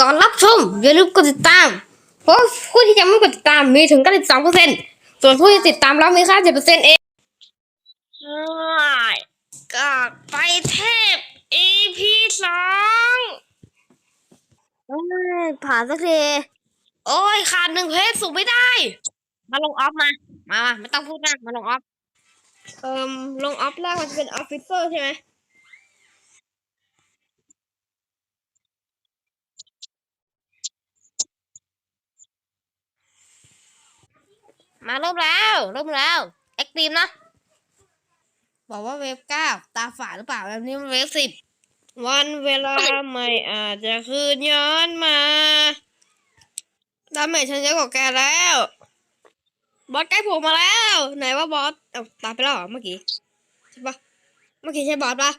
ก่อนรับชม อย่าลืมกดติดตาม เพราะผู้ที่ยังไม่กดติดตามมีถึง 92เปอร์เซ็นต์ส่วนผู้ที่ติดตามแล้วมีค่า 7เปอร์เซ็นต์เองกากไปเทพ EP สองโอ้ยผ่านสักทีโอ้ยขาดหนึ่งเพจสูงไม่ได้ มาลงออฟมา มามาไม่ต้องพูดมากมาลงออฟ เอ่มลงออฟแรกมันจะเป็นออฟฟิเซอร์ใช่ไหม มาเริ่มแล้วเริ่มแล้วแอคทีฟนะบอกว่าเวฟเก้าตาฝาดหรือเปล่าแบบนี้มันเวฟสิบวันเวลาไม่อาจจะคืนย้อนมาดาเมจฉันเยอะกว่าแกแล้ว บอสใกล้ผล่มาแล้ว ไหนว่าบอสเอาตายไปแล้วเหรอเมื่อกี้ใช่ปะเมื่อกี้ใช่บอสปะ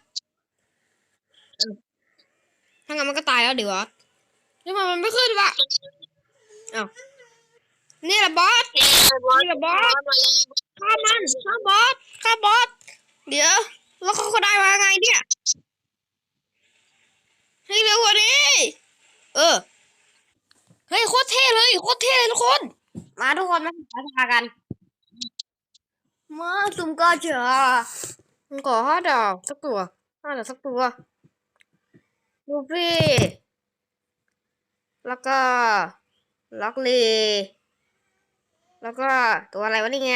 ถ้างั้นมันก็ตายแล้วดิบอสทำไมมันไม่ขึ้นวะเอ้า นี่แหละบอสนี่แหละบอสฆ่ามันฆ่าบอสฆ่าบอสเดี๋ยวแล้วเขาเขาได้มาไงเนี่ยให้เร็วกว่านี้เออเฮ้ยโคตรเท่เลยโคตรเท่เลยทุกคน มาทุกคนมาสัมภากันมาซุ่มก็เจอมันก่อห้าดาวสักตัวห้าดาวสักตัวลูฟี่แล้วก็ล็อกลี แล้วก็ตัวอะไรวะนี่ไง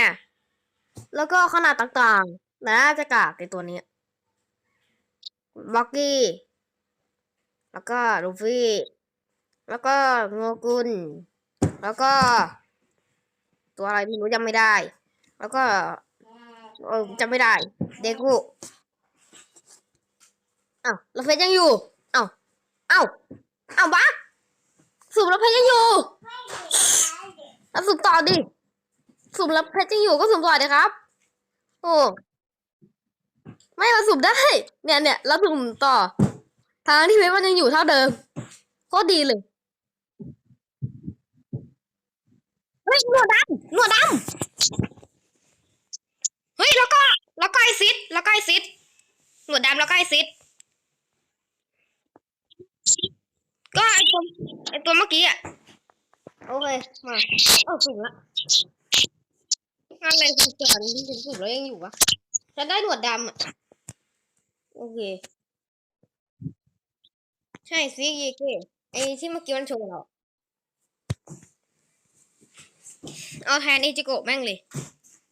แล้วก็ขนาดต่างๆน่าจะกากในตัวนี้บ็อกกี้ แล้วก็ลูฟี่ แล้วก็โงกุนแล้วก็ ตัวอะไรไม่รู้จำไม่ได้ แล้วก็เออจำไม่ได้ เดกุอ้าวแล้วเพชรยังอยู่อ้าวอ้าวอ้าวบ้าสูบแล้วเพชรยังอยู่แล้วสูบต่อดิ สูบแล้วเพชรยังอยู่ก็สูบต่อดิครับ โอ้ไม่เราสูบได้ เนี่ยเนี่ยเราสูบต่อ ทางที่เพชรมันยังอยู่เท่าเดิมโคตรดีเลยเฮ้ยหนวดดำหนวดดำเฮ้ยแล้วก็แล้วก็ไอซิดแล้วก็ไอซิดหนวดดำแล้วก็ไอซิดก็ไอตัวไอตัวเมื่อกี้อะโอเคมาเอาสุดละ อะไรคือเกินที่ฉันสุดแล้วยังอยู่วะฉันได้หนวดดำอะ โอเค ใช่ซิเยเกไอที่เมื่อกี้มันโชว์เรา เอาแทนอิจิโกะแม่งเลย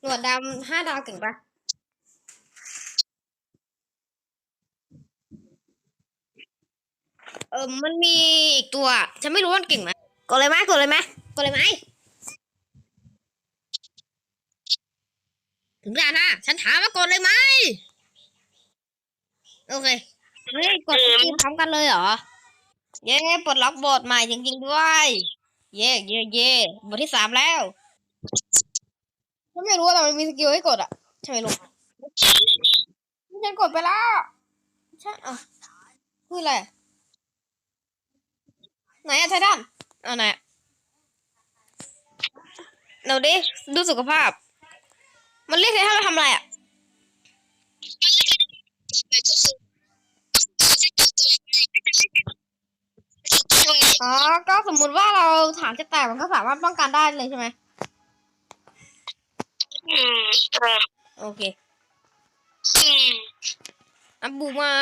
หนวดดำห้าดาวเก่งปะเออมันมีอีกตัว ฉันไม่รู้ว่ามันเก่งไหมกดเลยไหมกดเลยไหมกดเลยไหม ถึงแล้วนะ ฉันถามว่ากดเลยไหม โอเค เฮ้ย กดทีมพร้อมกันเลยเหรอ เย้ปลดล็อกบทใหม่จริง ๆ ด้วย เย่เย่เย่บทที่สามแล้วฉันไม่รู้ว่ามันมีสกิลให้กดอะใช่ไหมลูกฉันกดไปแล้วใช่อะคืออะไร ไหนอะไททันเอาไหนอะเราดิ ดูสุขภาพ มันเรียกไททันมาทำอะไรอะอ๋อ ก็สมมุติว่าเราถามจะแตกมันก็สามารถป้องกันได้เลยใช่ไหมอืมเออโอเคอืมอับบูมา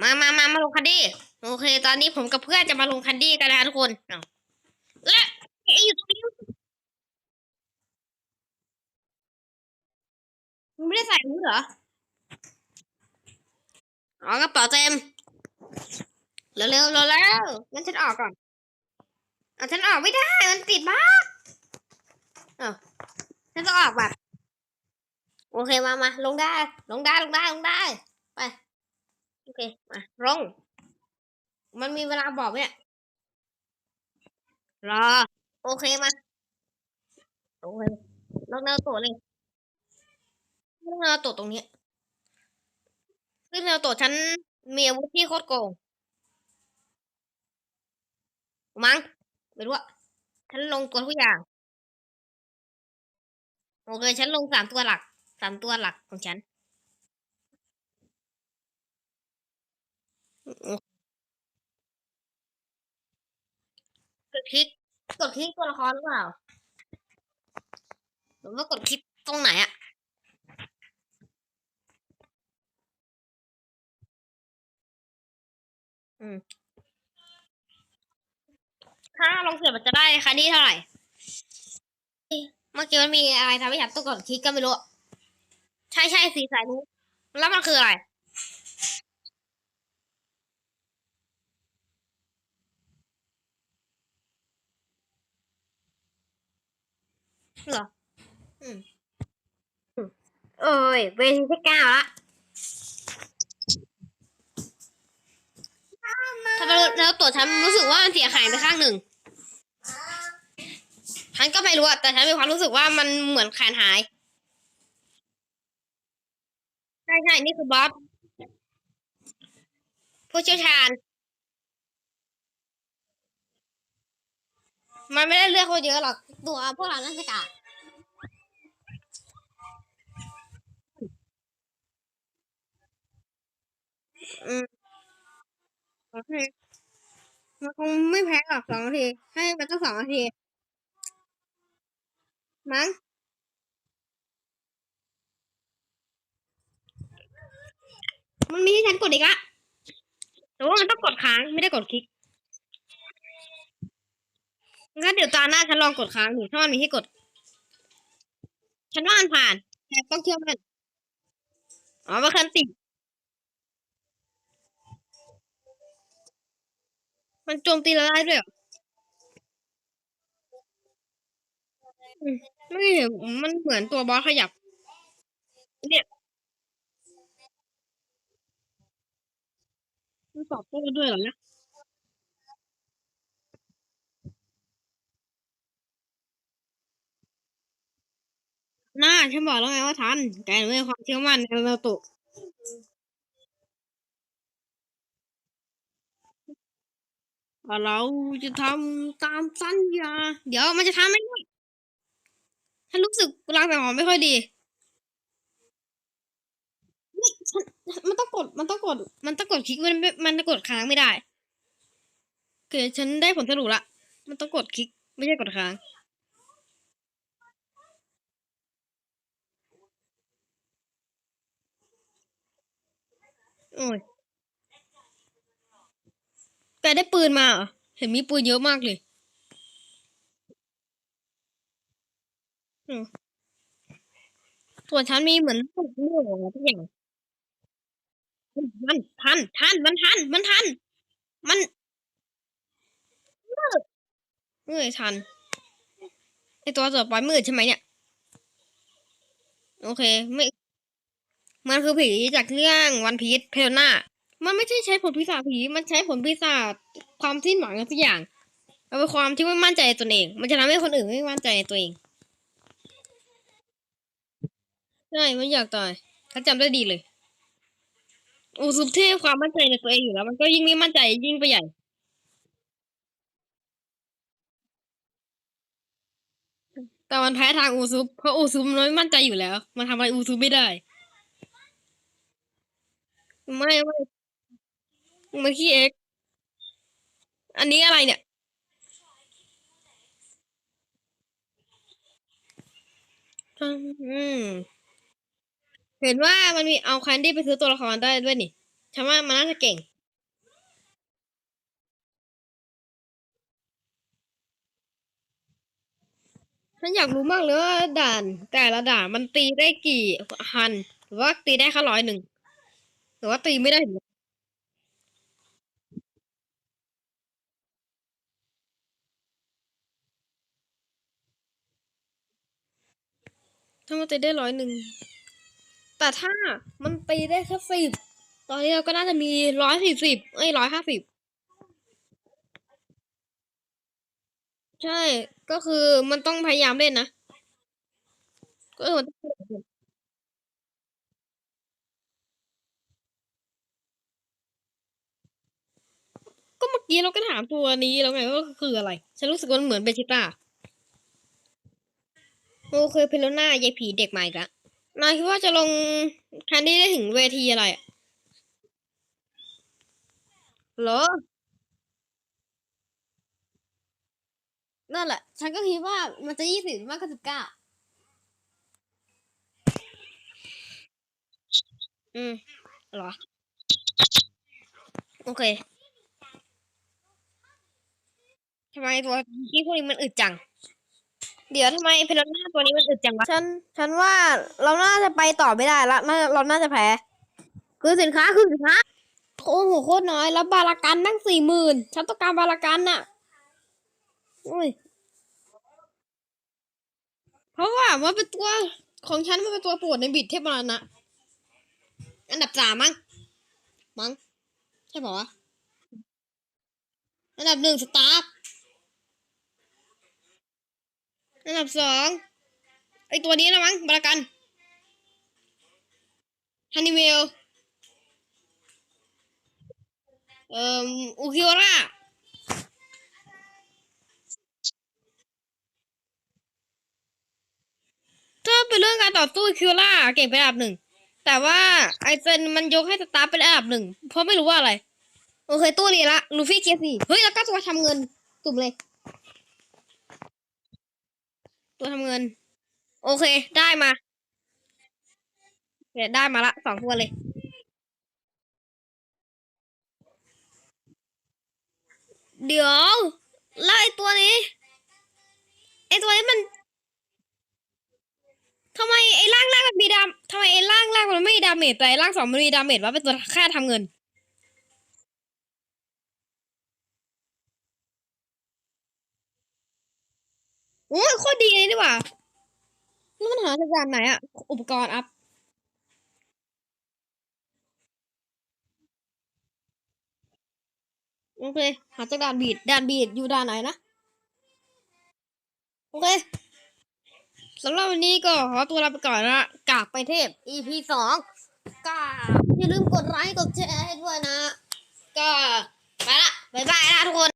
มามามามาลงคันดี้ โอเค ตอนนี้ผมกับเพื่อนจะมาลงคันดี้กันนะทุกคนเอาและไอ้อยู่ตรงนี้ มึงไม่ได้ใส่หูเหรอ อ๋อกระเป๋าเต็ม เร็วเร็วเร็วแล้วงั้นฉันออกก่อนอะฉันออกไม่ได้ มันติดบ้ากเอ้าฉันต้องออกแบบโอเคมามาลงได้ ลงได้ ลงได้ ลงได้ ไป โอเค มาลง มันมีเวลาบอกเนี่ย รอ โอเคมา โอเคลงแนวตัวเลย ลงแนวตัวตรงนี้ขึ้นแนวตัวฉันมีอาวุธที่โคตรโกงมั้งไม่รู้อะฉันลงตัวทุกอย่าง โอเค ฉันลงสามตัวหลัก สามตัวหลักของฉัน กดคลิก กดคลิกตัวละครหรือเปล่าหรือว่ากดคลิกตรงไหนอะ อืมถ้าลงเสียมันจะได้คันนี้เท่าไหร่ เมื่อกี้มันมีอะไรทำให้ฉันต้องกดคลิกก็ไม่รู้ ใช่ใช่สีสายนู้นแล้วมันคืออะไร เหรอ อืมอืมเอ้ย เวทีที่เก้าละ ถ้าเป็นแล้วตัวฉันรู้สึกว่ามันเสียหายไปข้างหนึ่ง ฉันก็ไม่รู้อะแต่ฉันมีความรู้สึกว่ามันเหมือนแขนหาย ใช่ใช่นี่คือบอสผู้เชี่ยวชาญ มันไม่ได้เลือกคนเยอะหรอก ตัวพวกเราน่าจะกะอืม โอเคมันคงไม่แพ้หรอกสองนาที ให้มันต้องสองนาที มั้งมันมีให้ฉันกดอีกละแต่ว่ามันต้องกดค้างไม่ได้กดคลิกงั้นเดี๋ยวตาหน้าฉันลองกดค้างดูถ้ามันมีให้กด ฉันว่ามันผ่านแต่ต้องเชื่อมันอ๋อมันคันติด มันโจมตีเราได้ด้วยเหรอไม่เห็นมันเหมือนตัวบอสขยับ เนี่ยมันตอบโต้ด้วยเหรอนะหน้าฉันบอกแล้วไงว่าทันแกไม่มีความเชื่อมั่นในเราตุ เราจะทำตามสัญญา เดี๋ยวมันจะทำไม่ได้ฉันรู้สึกรางสังหรณ์ไม่ค่อยดีนี่ฉันมันต้องกด มันต้องกด มันต้องกดคลิกมันไม่มันจะกดค้างไม่ได้โอเคฉันได้ผลสรุปละ มันต้องกดคลิก ไม่ใช่กดค้างโอ้ย แกได้ปืนมาเหรอเห็นมีปืนเยอะมากเลยส่วนฉันมีเหมือนลูกโม่อะไรทุกอย่างมันทันทันมันทันมันทัน มันเอ้ยทันไอตัวต่อไปมืดใช่ไหมเนี่ย โอเค ไม่ มันคือผีจากเรื่องวันพีชเพลน่า มันไม่ใช่ใช้ผลพิศาจผี มันใช้ผลพิศาจความสิ้นหวังทุกอย่างมันเป็นความที่ไม่มั่นใจในตนเอง มันจะทำให้คนอื่นไม่มั่นใจในตัวเอง ใช่ มันอยากตายเขาจำได้ดีเลยอูซุปเทพความมั่นใจในตัวเองอยู่แล้ว มันก็ยิ่งไม่มั่นใจยิ่งไปใหญ่แต่มันแพ้ทางอูซุปเพราะอูซุปมันไม่มั่นใจอยู่แล้ว มันทำอะไรอูซุปไม่ได้ ไม่ไม่ มันขี้เอ็ก อันนี้อะไรเนี่ย อืม เห็นว่ามันมีเอาแคนดี้ไปซื้อตัวละครได้ด้วยนี่ฉันว่ามันน่าจะเก่ง ฉันอยากรู้มากเลยว่าด่าน แต่ละด่านมันตีได้กี่ฮัน หรือว่าตีได้แค่ร้อยหนึ่ง หรือว่าตีไม่ได้ ถ้ามันตีได้ร้อยหนึ่ง แต่ถ้ามันตีได้แค่สิบตอนนี้เราก็น่าจะมีร้อยสี่สิบเอ้ยร้อยห้าสิบใช่ ก็คือมันต้องพยายามเล่นนะ ก็คือมันต้องก็เมื่อกี้เราก็ถามตัวนี้แล้วไงว่าคืออะไร ฉันรู้สึกว่ามันเหมือนเบจิต้า โอเคเพโลน่ายายผีเด็กใหม่ละนายคิดว่าจะลงแคนดี้ได้ถึงเวทีอะไรอะเหรอ นั่นแหละ ฉันก็คิดว่ามันจะยี่สิบมากกว่าสิบเก้าอืมเหรอ โอเคทำไมตัวที่พวกนี้มันอึดจัง เดี๋ยวทำไมเพลน่าตัวนี้มันอึดจังวะฉันฉันว่าเราน่าจะไปต่อไม่ได้ละน่าเราน่าจะแพ้คือสินค้าคือสินค้าโอ้โหโคตรน้อย แล้วบารากันนั่งสี่หมื่นฉันต้องการบารากันน่ะอุ้ยเพราะว่ามันเป็นตัวของฉันมันเป็นตัวปรดในบิดเทพมรณะอันดับสามมั้งมั้งใช่ปะวะอันดับหนึ่งสตาร์ฟ อันดับสองไอตัวนี้นะมั้งบารากันฮันนิเวลเอ่ออุคิโอระถ้าเป็นเรื่องการต่อสู้คิโอระเก่งเป็นอันดับหนึ่ง แต่ว่าไอเซนมันยกให้สตาร์เป็นอันดับหนึ่ง เพราะไม่รู้ว่าอะไร โอเค ตู้เรียละ ลูฟี่เกียร์สี่เฮ้ย แล้วก็ตัวทำเงิน ตุ่มเลย ตัวทำเงิน โอเค ได้มาเนี่ยได้มาละสองตัวเลย เดี๋ยวแล้วไอตัวนี้ ไอตัวนี้มันทำไมไอร่างแรกมันมีดามทำไมไอร่างแรกมันไม่มีดาเมจแต่ไอร่างสองมันมีดาเมจว่าเป็นตัวแค่ทำเงิน โอ้ยโคตรดีเลยดีกว่านี่มันหาจากไหนอะอุปกรณ์อัพโอเค หาจากด่านบีดด่านบีดอยู่ด่านไหนนะ โอเคสำหรับวันนี้ก็ขอตัวลาไปก่อนนะกากไปเทพ EP สองกาอย่าลืมกดไลค์กดแชร์ให้ด้วยนะ ก็ไปละบายบายนะทุกคน